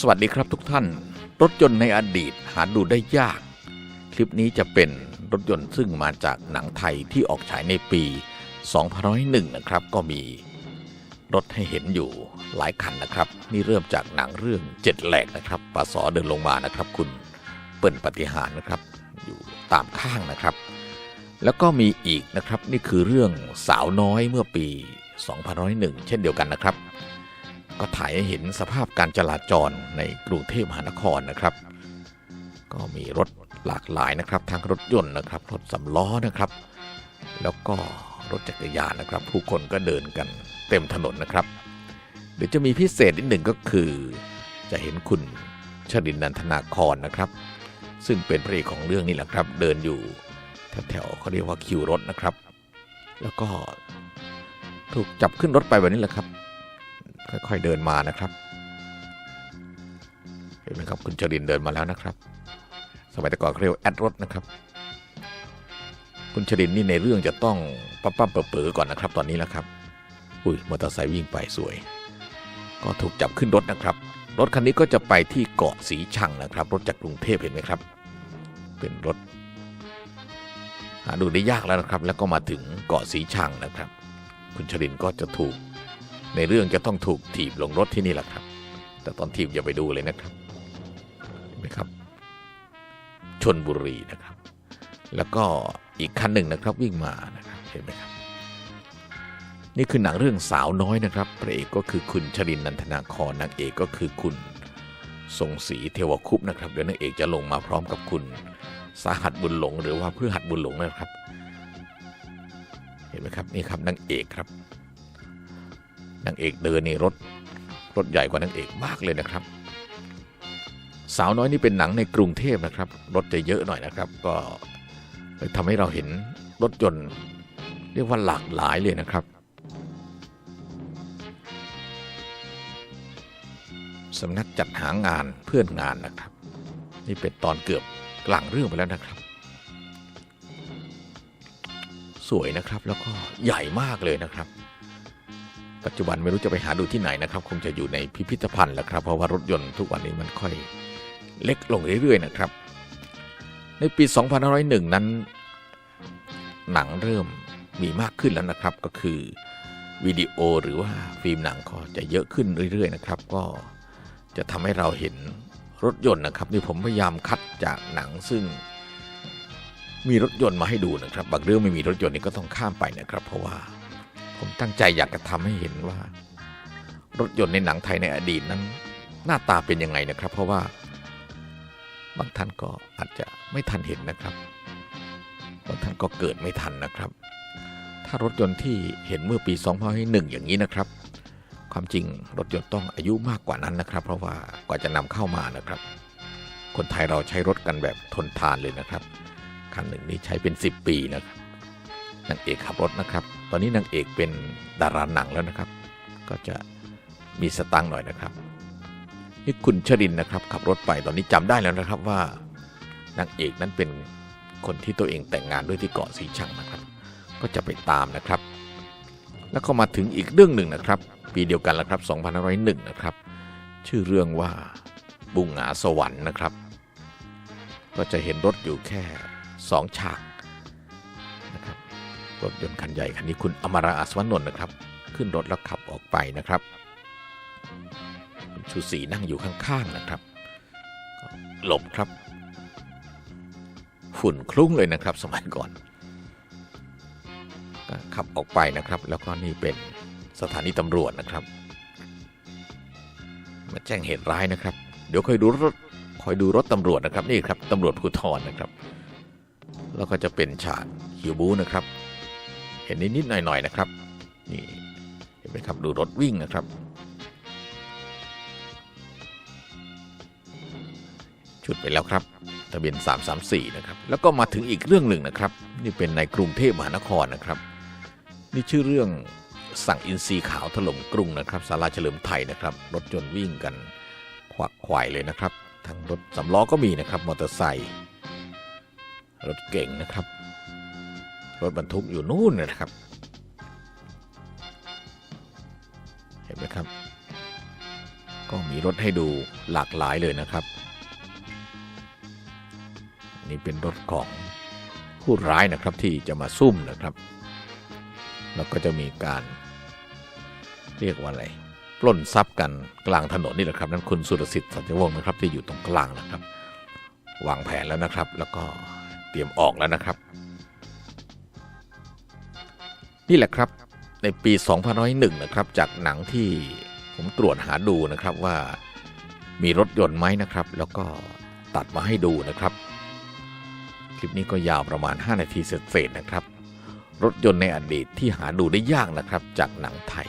สวัสดีครับทุกท่าน รถยนต์ในอดีตหาดูได้ยาก คลิปนี้จะเป็นรถยนต์ซึ่งมาจากหนังไทยที่ออกฉายในปี2001นะครับ ก็มีรถให้เห็นอยู่หลายคันนะครับ นี่เริ่มจากหนังเรื่องเจ็ดแหลกนะครับปสเดินลงมานะครับ คุณเปิ้ลปฏิหารนะครับ อยู่ตามข้างนะครับ แล้วก็มีอีกนะครับนี่คือเรื่องสาวน้อยเมื่อปี2001 เช่นเดียวกันนะครับ ก็ถ่ายให้เห็นสภาพการจราจรในกรุงเทพมหานครนะครับ ก็มีรถหลากหลายนะครับทั้งรถยนต์นะครับ รถสำล้อนะครับ แล้วก็รถจักรยานนะครับ ผู้คนก็เดินกันเต็มถนนนะครับ เดี๋ยวจะมีพิเศษนิดหนึ่งก็คือ จะเห็นคุณชดินนันทนาครนะครับ ซึ่งเป็นพระเอกของเรื่องนี้แหละครับ เดินอยู่แถวๆเขาเรียกว่าคิวรถนะครับ แล้วก็ถูกจับขึ้นรถไปแบบนี้แหละครับ ค่อยๆเดินมานะครับ เห็นไหมครับคุณจรินเดินมาแล้วนะครับ สมัยแต่ก่อนเรียกว่าแอดรถนะครับ คุณชรินนี่ในเรื่องจะต้องปั๊มปั๊มเป๋อๆก่อนนะครับ ตอนนี้แล้วครับ อุ้ยมอเตอร์ไซค์วิ่งไปสวย ก็ถูกจับขึ้นรถนะครับ รถคันนี้ก็จะไปที่เกาะสีชังนะครับ รถจากกรุงเทพเห็นไหมครับ เป็นรถหาดูได้ยากแล้วนะครับ แล้วก็มาถึงเกาะสีชังนะครับ คุณชรินก็จะถูก ในเรื่องจะต้องถูกถีบลงรถที่นี่แหละครับ แต่ตอนถีบอย่าไปดูเลยนะครับเห็นไหมครับชนบุรีนะครับ แล้วก็อีกคันหนึ่งนะครับวิ่งมานะครับเห็นไหมครับ นี่คือหนังเรื่องสาวน้อยนะครับพระเอกก็คือคุณชรินนันทนาครนางเอกก็คือคุณทรงศรีเทวคุปนะครับเดี๋ยวนางเอกจะลงมาพร้อมกับคุณสาหัสบุญหลง หรือว่าเพื่อหัดบุญหลงนะครับ เห็นไหมครับนี่ครับนางเอกครับ นางเอกเดินนี่รถรถใหญ่กว่านางเอกมากเลยนะครับ สาวน้อยนี่เป็นหนังในกรุงเทพนะครับ รถจะเยอะหน่อยนะครับ ก็เลยทำให้เราเห็นรถยนต์เรียกว่าหลากหลายเลยนะครับ สำนักจัดหางานเพื่อนงานนะครับ นี่เป็นตอนเกือบกลางเรื่องไปแล้วนะครับ สวยนะครับแล้วก็ใหญ่มากเลยนะครับ ปัจจุบันไม่รู้จะไปหาดูที่ไหนนะครับ คงจะอยู่ในพิพิธภัณฑ์แหละครับ เพราะว่ารถยนต์ทุกวันนี้มันค่อยเล็กลงเรื่อยๆนะครับ ในปี 2501 นั้น หนังเริ่มมีมากขึ้นแล้วนะครับ ก็คือวิดีโอหรือว่าฟิล์มหนังก็จะเยอะขึ้นเรื่อย ๆ นะครับ ก็จะทำให้เราเห็นรถยนต์นะครับนี่ผมพยายามคัดจากหนังซึ่งมีรถยนต์มาให้ดูนะครับ บางเรื่องไม่มีรถยนต์นี่ก็ต้องข้ามไปนะครับ เพราะว่า ผมตั้งใจอยากจะทำให้เห็นว่า รถยนต์ในหนังไทยในอดีตนั้น หน้าตาเป็นยังไงนะครับ เพราะว่า บางท่านก็อาจจะไม่ทันเห็นนะครับบางท่านก็เกิดไม่ทันนะครับ ถ้ารถยนต์ที่เห็นเมื่อปี 2001 อย่างนี้นะครับ ความจริงรถยนต์ต้องอายุมากกว่านั้นนะครับ เพราะว่ากว่าจะนำเข้ามานะครับ คนไทยเราใช้รถกันแบบทนทานเลยนะครับคันหนึ่งนี่ใช้เป็น 10 ปีนะครับนางเอกขับรถนะครับ อนนี้นางเอกเป็นดาราหนังแล้วนะครับ ก็จะมีสตังค์หน่อยนะครับ นี่คุณชรินนะครับ ขับรถไปตอนนี้จำได้แล้วนะครับว่านางเอกนั้นเป็นคนที่ตัวเองแต่งงานด้วยที่เกาะสีชังนะครับ ก็จะไปตามนะครับ แล้วก็มาถึงอีกเรื่องหนึ่งนะครับ ปีเดียวกันแล้วครับ2501นะครับ ชื่อเรื่องว่าบุงหงาสวรรค์นะครับ ก็จะเห็นรถอยู่แค่สองฉาก รถยนต์คันใหญ่คันนี้คุณอมราอัศวนนท์นะครับ ขึ้นรถแล้วขับออกไปนะครับชูศรีนั่งอยู่ข้างๆนะครับ หลบครับ ฝุ่นคลุ้งเลยนะครับ สมัยก่อนขับออกไปนะครับ แล้วก็นี่เป็นสถานีตำรวจนะครับ มาแจ้งเหตุร้ายนะครับ เดี๋ยวคอยดูรถคอยดูรถตำรวจนะครับนี่ครับตำรวจภูธรนะครับ แล้วก็จะเป็นฉากฮิวบูนะครับ เห็นนิดๆหน่อยๆนะครับ นี่เห็นไหมครับดูรถวิ่งนะครับชุดไปแล้วครับทะเบียน 334 นะครับ แล้วก็มาถึงอีกเรื่องหนึ่งนะครับ นี่เป็นในกรุงเทพมหานครนะครับ นี่ชื่อเรื่องสั่งอินทรีขาวถล่มกรุงนะครับสาราเฉลิมไทยนะครับ รถยนต์วิ่งกันควักไขว่เลยนะครับ ทั้งรถสำล้อก็มีนะครับ มอเตอร์ไซค์รถเก่งนะครับ รถบรรทุกอยู่นู่นนะครับ เห็นไหมครับ ก็มีรถให้ดูหลากหลายเลยนะครับ นี่เป็นรถของผู้ร้ายนะครับที่จะมาซุ่มนะครับแล้วก็จะมีการเรียกว่าอะไรปล้นทรัพย์กันกลางถนนนี่แหละครับ นั่นคุณสุรสิทธิ์สัจวงศ์นะครับที่อยู่ตรงกลางนะครับ วางแผนแล้วนะครับ แล้วก็เตรียมออกแล้วนะครับ นี่แหละครับในปี2001 นะครับจากหนังที่ผมตรวจหาดูนะครับว่ามีรถยนต์ไหมนะครับ แล้วก็ตัดมาให้ดูนะครับ คลิปนี้ก็ยาวประมาณ 5 นาทีเศษๆนะครับ รถยนต์ในอดีตที่หาดูได้ยากนะครับจากหนังไทย